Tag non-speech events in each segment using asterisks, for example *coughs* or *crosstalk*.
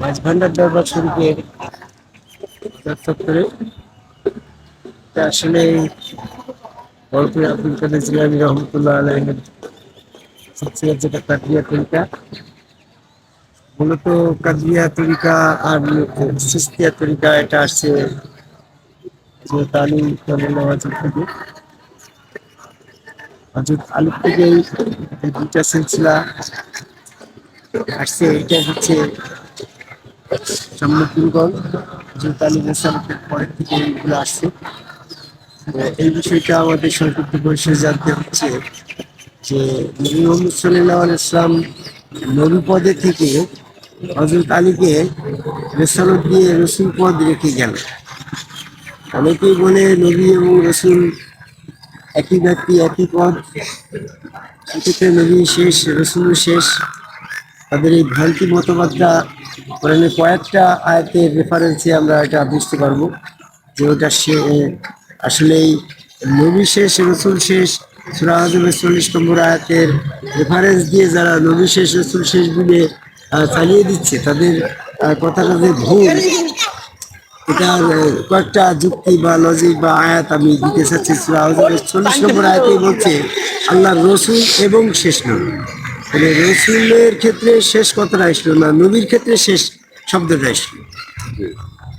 মাছ ভান্ডার শরীফের চত্বরে তা আসলে বরপুর আব্দুল কাদের জিলানি রহমতুল্লাহ আলহের সিলসিলার যেটা কাদরিয়া তরিকা, মূলত কাদরিয়া তরিকা আর সিস্তিয়া তরিকা এটা আসছে যে তালিম নওয়াজের থেকে। হজরত আলু থেকে দুইটা সিলসিলা আসছে, এটা হচ্ছে সামনে যে তালিম ইসলামের পরের থেকে এইগুলো আসছে। এই বিষয়টা আমাদের সংক্ষিপ্ত জানতে হচ্ছে যে মোহাম্মদ সাল্লাহ ইসলাম থেকে হজরত আলীকে রেসালত দিয়ে রসুল পদ রেখে গেল। অনেকেই বলে নবী এবং রসুল একই ব্যক্তি, একই পদ। সেক্ষেত্রে নবী শেষ রসুল শেষ। তাদের এই ভ্রান্তি মতবাদটা কোরআনে কয়েকটা আয়াতের রেফারেন্সে আমরা এটা বুঝতে পারব যে ওটা সে, আসলেই নবী শেষ, রসুল শেষ, সুরা চল্লিশ নম্বর আয়াতের রেফারেন্স দিয়ে যারা নবী শেষ, রসুল শেষ বলে চালিয়ে দিচ্ছে, তাদের কথাটা যে ভুল, এটার কয়েকটা যুক্তি বা লজিক বা আয়াত আমি দিতে চাচ্ছি চল্লিশ নম্বর আয়াতেই বলছে আল্লাহ রসুল এবং শেষ নবী। মানে রসুলের ক্ষেত্রে শেষ কথাটা আসলো না নবীর ক্ষেত্রে শেষ শব্দটা আসলো।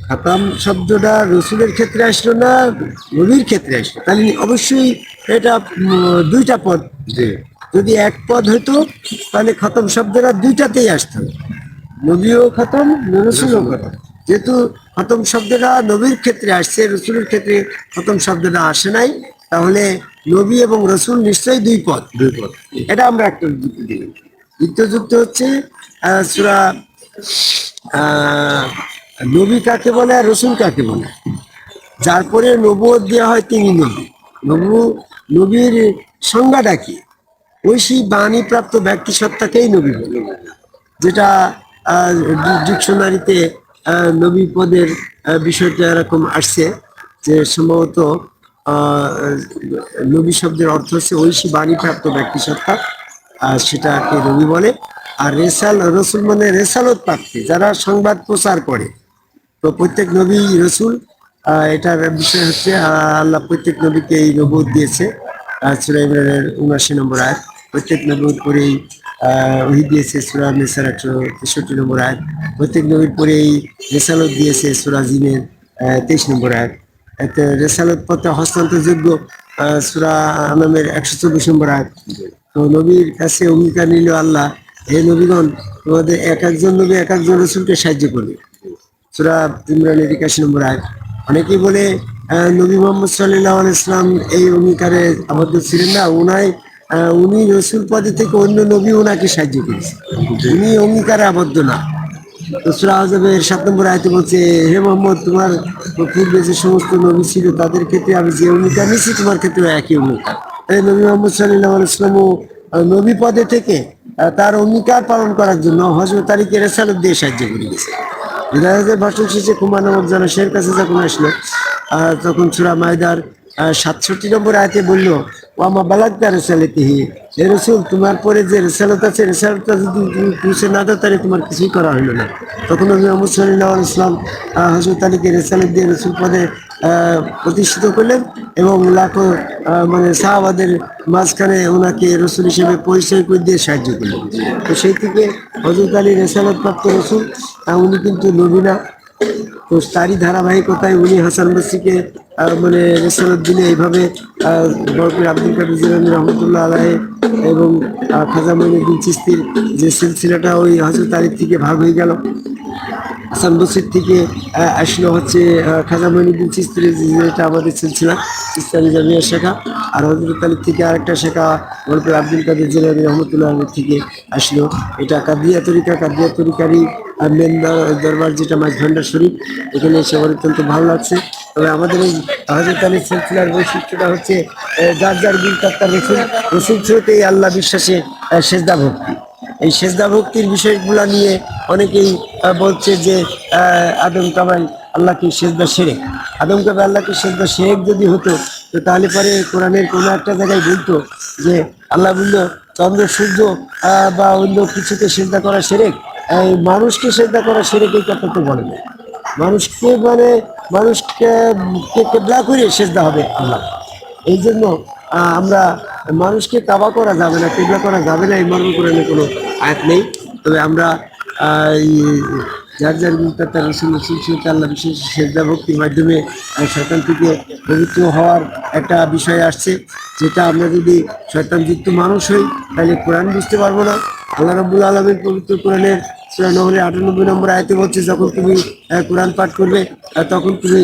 খাতাম শব্দটা রসুলের ক্ষেত্রে আসলো না নবীর ক্ষেত্রে আসলো। তাহলে অবশ্যই এটা দুইটা পদ। যদি এক পদ হতো তাহলে খতম শব্দটা দুইটাতেই আসতো। নবীও খতম রসুলও খতম। যেহেতু খতম শব্দটা নবীর ক্ষেত্রে আসছে রসুলের ক্ষেত্রে খতম শব্দটা আসে নাই তাহলে নবী এবং রসুল নিশ্চয়ই দুই পদ দুই পদ এটা আমরা একটা যুক্তি দিই। দ্বিতীয় যুক্তি হচ্ছে সূরা নবী কাকে বলে আর রসুল কাকে বলে? যার পরে নবুয়ত দেওয়া হয় তিনি নবী। নবু নবীর সংজ্ঞাটা কি? ঐশী বাণী প্রাপ্ত ব্যক্তি সত্তাকেই নবী বলে। যেটা ডিকশনারিতে নবী পদের বিষয়টা এরকম আসছে যে সম্ভবত নবী শব্দের অর্থ হচ্ছে ঐশী বাণী প্রাপ্ত ব্যক্তি সত্তা আর সেটাকে নবী বলে। আর রেসাল, রসুল মানে রেসালত প্রাপ্তি, যারা সংবাদ প্রচার করে। তো প্রত্যেক নবী রসুল এটার বিষয় হচ্ছে আল্লাহ প্রত্যেক নবীকে এই নবুদ দিয়েছে সুরা উনাশি নম্বর আয় প্রত্যেক নবীর পরেই ওহি দিয়েছে সুরা নেসার একশো তেষট্টি নম্বর আয় প্রত্যেক নবীর পরেই রেসালত দিয়েছে সুরা জিনের তেইশ নম্বর আয়াত। রেসালত পথে হস্তান্তরযোগ্য সুরা আনামের একশো চব্বিশ নম্বর আয়াত। তো নবীর কাছে অঙ্গীকার নিল আল্লাহ, হে নবীগণ, তোমাদের এক একজন নবী, এক একজন রসুলকে সাহায্য করবে। সুরা ইমরানের একাশি নম্বর আয় অনেকেই বলে নবী মোহাম্মদ সাল্লাহ ইসলাম এই অঙ্গীকারে আবদ্ধ ছিলেন না। উনাই উনি রসুল পদে থেকে অন্য নবী ওনাকে সাহায্য করেছে উনি অঙ্গীকারে আবদ্ধ না। সাত নম্বর আয়তে বলছে, হে মোহাম্মদ, তোমার পূর্বে যে সমস্ত নবী ছিল, তাদের ক্ষেত্রে আমি যে অঙ্গীকার নিয়েছি তোমার ক্ষেত্রে একই এই নবী মোহাম্মদ সাল্লাহ নবী পদে থেকে তার অঙ্গীকার পালন করার জন্য হজরত তারিখে রেসালত দিয়ে সাহায্য করে গেছে। ভাষণ শেষে কুমার নামক জনসের কাছে যখন আসলো তখন সুরা মায়দার সাতষট্টি নম্বর আয়তে বলল ও আমা বালাক্তা রেসালেতিহি। তোমার পরে যে রেসালত আছে রেসালতটা যদি পুষে না দাও, তাহলে তোমার কিছুই করা হলো না। তখন আমি সাল্লাহ ইসলাম হজরত আলীকে রেসালত দিয়ে রসুল পদে প্রতিষ্ঠিত করলেন এবং লাখো মানে সাহাবাদের মাঝখানে ওনাকে রসুল হিসেবে পরিচয় করে দিয়ে সাহায্য করলেন। তো সেই থেকে হজরত আলী রেসালত প্রাপ্ত রসুল উনি কিন্তু নবীনা তো তারই ধারাবাহিকতায় উনি হাসান বসিকে মানে রেসালত দিলে এইভাবে আহ, বরপুর আব্দুল কাদের জিলানি রহমতুল্লাহ আলাহ এবং খাজা মঈনুদ্দিন চিস্তির যে সিলসিলাটা ওই হজরত আলীর থেকে ভাগ হয়ে গেল হাসান বসির থেকে আসলো হচ্ছে খাজা মঈনুদ্দিন চিস্তির যেটা আমাদের সিলসিলা ইসলামী জামিয়া শেখা আর হজরত আলীর থেকে আরেকটা শেখা বরপুর আব্দুল কাদের জিলানি রহমতুল্লাহ আলীর থেকে আসলো। এটা কাদিয়া তরিকা কাদিয়া তরিকারই মেন দর- দরবার যেটা মাছ ভান্ডার শরীফ এখানে এসে অত্যন্ত ভালো লাগছে। তবে আমাদের এই হজরত আলী সিলসিলার বৈশিষ্ট্যটা হচ্ছে যার যার বিল রসুল রসুল ছোটে এই আল্লাহ বিশ্বাসে সেজদা ভক্তি। এই সেজদা ভক্তির বিষয়গুলো নিয়ে অনেকেই বলছে যে আদম কামাল আল্লাহকে সেজদা সেরে আদম কামাল আল্লাহকে সেজদা শেখ যদি হতো, তো তাহলে পরে কোরআনের কোনো একটা জায়গায় বলতো যে, আল্লাহ বলল, চন্দ্র, সূর্য বা অন্য কিছুকে সেজদা করা সেরেক। মানুষকে সেজদা করা সেরেকেই কথা তো বলে না মানুষকে মানে মানুষকে কেবলা করে সেজদা হবে আল্লাহ এই জন্য আমরা মানুষকে তাবা করা যাবে না, কেবলা করা যাবে না, এই মর্ম করে কোনো আয়াত নেই। তবে আমরা যার যার তার রসুল আল্লাহ বিশেষ সেজদা ভক্তির মাধ্যমে শয়তান থেকে পবিত্র হওয়ার একটা বিষয় আসছে, যেটা আমরা যদি শয়তানযুক্ত মানুষ হই, তাহলে কোরআন বুঝতে পারব না। আল্লাহ রব্বুল আলমের পবিত্র কোরআনের সূরা আটানব্বই নম্বর আয়তে বলছে, যখন তুমি কোরআন পাঠ করবে তখন তুমি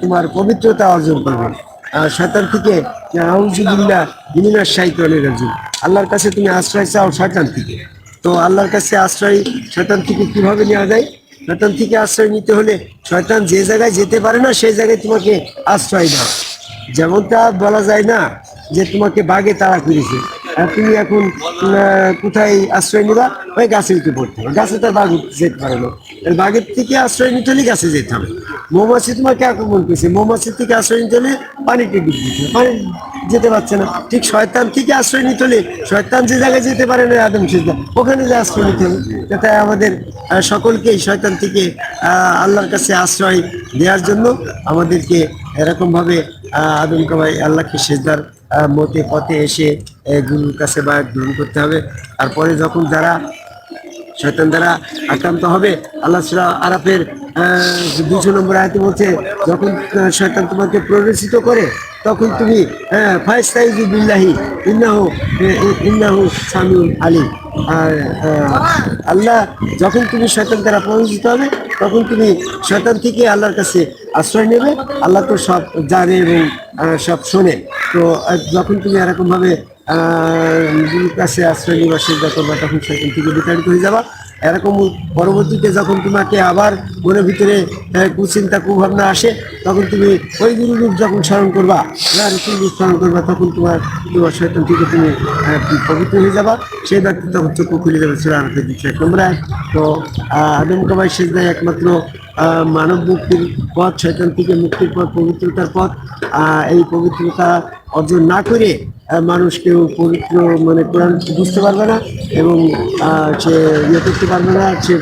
তোমার পবিত্রতা অর্জন করবে। শয়তান থেকে আউজুবিল্লাহ মিনাশ শাইতানির আল্লাহর কাছে তুমি আশ্রয় চাও শয়তান থেকে। তো আল্লাহর কাছে আশ্রয় শয়তান থেকে কীভাবে নেওয়া যায়? শয়তান থেকে আশ্রয় নিতে হলে শয়তান যে জায়গায় যেতে পারে না, সেই জায়গায় তোমাকে আশ্রয় দাও যেমনটা বলা যায় না, যে তোমাকে বাঘে তাড়া করেছে। তুমি এখন কোথায় আশ্রয় নিবা? ওই গাছে উঠে পড়তে হবে? গাছে তার বাঘ যেতে পারে না। বাঘের থেকে আশ্রয় নিতে হলে গাছে যেতে হবে। মৌমাছি তোমাকে আক্রমণ করছে। মৌমাছির থেকে আশ্রয় নিতে হলে পানিতে ডুব দিতে পানি যেতে পারছে না। ঠিক শয়তান থেকে আশ্রয় নিতে হলে শয়তান যে জায়গায় যেতে পারে না, আদম সিদ্ধা ওখানে যে আশ্রয় নিতে হবে। তাই আমাদের সকলকেই শয়তান থেকে আল্লাহর কাছে আশ্রয় দেওয়ার জন্য আমাদেরকে এরকমভাবে আদম কাবাই আল্লাহকে সেজদার মতে পথে এসে গুরুর কাছে বা গ্রহণ করতে হবে। তারপরে যখন যারা শয়তান দ্বারা আক্রান্ত হবে আল্লাহ আরাফের দুশো নম্বর আয়তে বলছে যখন আহ, শয়তান তোমাকে প্ররোচিত করে তখন তুমি ফাইস্তাইজু বিল্লাহি ইন্নাহু ইন্নাহু সামিউল আলী আর আল্লাহ যখন তুমি শয়তান দ্বারা প্ররোচিত হবে তখন তুমি শয়তান থেকে আল্লাহর কাছে আশ্রয় নেবে। আল্লাহ তো সব জানে এবং সব শোনে। তো যখন তুমি এরকমভাবে কাছে আশ্রয় নিবাসের যত বা তখন সেখান থেকে বিতাড়িত হয়ে যাবা এরকম পরবর্তীতে যখন তোমাকে আবার মনের ভিতরে কুচিন্তা, কুভাবনা আসে, তখন তুমি ওই গুরু রূপ যখন স্মরণ করবা রূপ স্মরণ করবা, তখন তোমার তোমার শয়তান থেকে তুমি পবিত্র হয়ে যাবা সেই ব্যক্তি তখন চক্ষু খুলে যাবে, সেটা আমাকে দিচ্ছে আয়াত। তো আদম কবাই সেজদায় একমাত্র মানব মুক্তির পথ, শয়তান থেকে মুক্তির পথ, পবিত্রতার পথ এই পবিত্রতা অর্জন না করে মানুষ কেউ পবিত্র মানে কোরআন বুঝতে পারবে না এবং সে ইয়ে করতে পারবে না, সে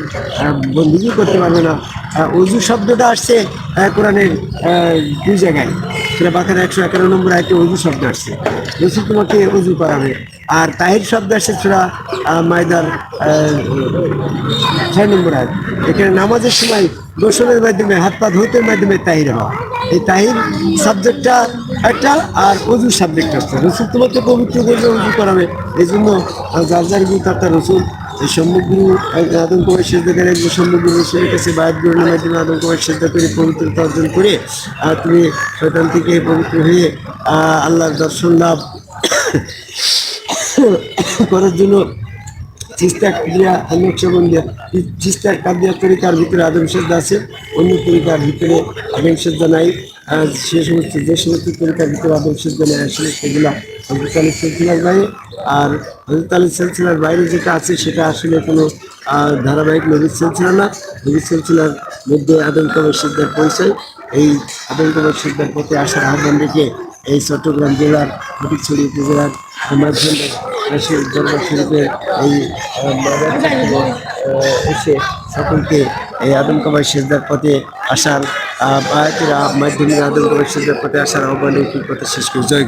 বন্দিগি করতে পারবে না। অজু শব্দটা আসছে কোরআনের দুই জায়গায়। সেটা বাঁকার একশো এগারো নম্বর আয়তে অজু শব্দ আসছে। রসুল তোমাকে অজু করাবে। আর তাহির শব্দ আসছে সেটা মায়দার ছয় নম্বর আয়। এখানে নামাজের সময় গোসলের মাধ্যমে হাত পা ধৌতের মাধ্যমে তাহির হওয়া। এই তাহির সাবজেক্টটা একটা আর অজু সাবজেক্ট একটা রসুল তোমাকে পবিত্র করবে অজু করাবে। এই জন্য যার যার গুরু তার তার রসুল। এই সম্মুখগুরু আদম কুমার সেদ্ধা করে একজন সম্মুখগুরু রসুলের কাছে বায়াত গ্রহণের মাধ্যমে আদম কুমার সেদ্ধা করে পবিত্রতা অর্জন করে আহ, তুমি শয়তান থেকে পবিত্র হয়ে আল্লাহর দর্শন লাভ *coughs* করার জন্য চিস্তা ক্রিয়া নকশবন্দিয়া চিস্তার কাদিয়া তরিকার ভিতরে আদম শ্রদ্ধা আছে, অন্য তরিকার ভিতরে আদম শ্রদ্ধা নাই। আর সে সমস্ত যে সমস্ত তরিকার ভিতরে আদম শ্রদ্ধা নেই, আসলে সেগুলা হজরত আলী বাইরে। আর হজরত আলী সিলসিলার বাইরে যেটা আছে, সেটা আসলে কোনো ধারাবাহিক নবীর সিলসিলা না। নবীর সিলসিলার মধ্যে আদম কবর সিদ্ধার পরিচয় এই আদম কবর সিদ্ধার পথে আসার আহ্বান রেখে এই চট্টগ্রাম জেলার, ফটিকছড়ি উপজেলার মাঝখানে এসে শিল্পের এই এসে সকলকে এই আদম কাবাই সেজদার পথে আসার আয়াতের মাধ্যমে আদম কাবাই সেজদার পথে আসার আহ্বান এই কথা শেষ করে জয়।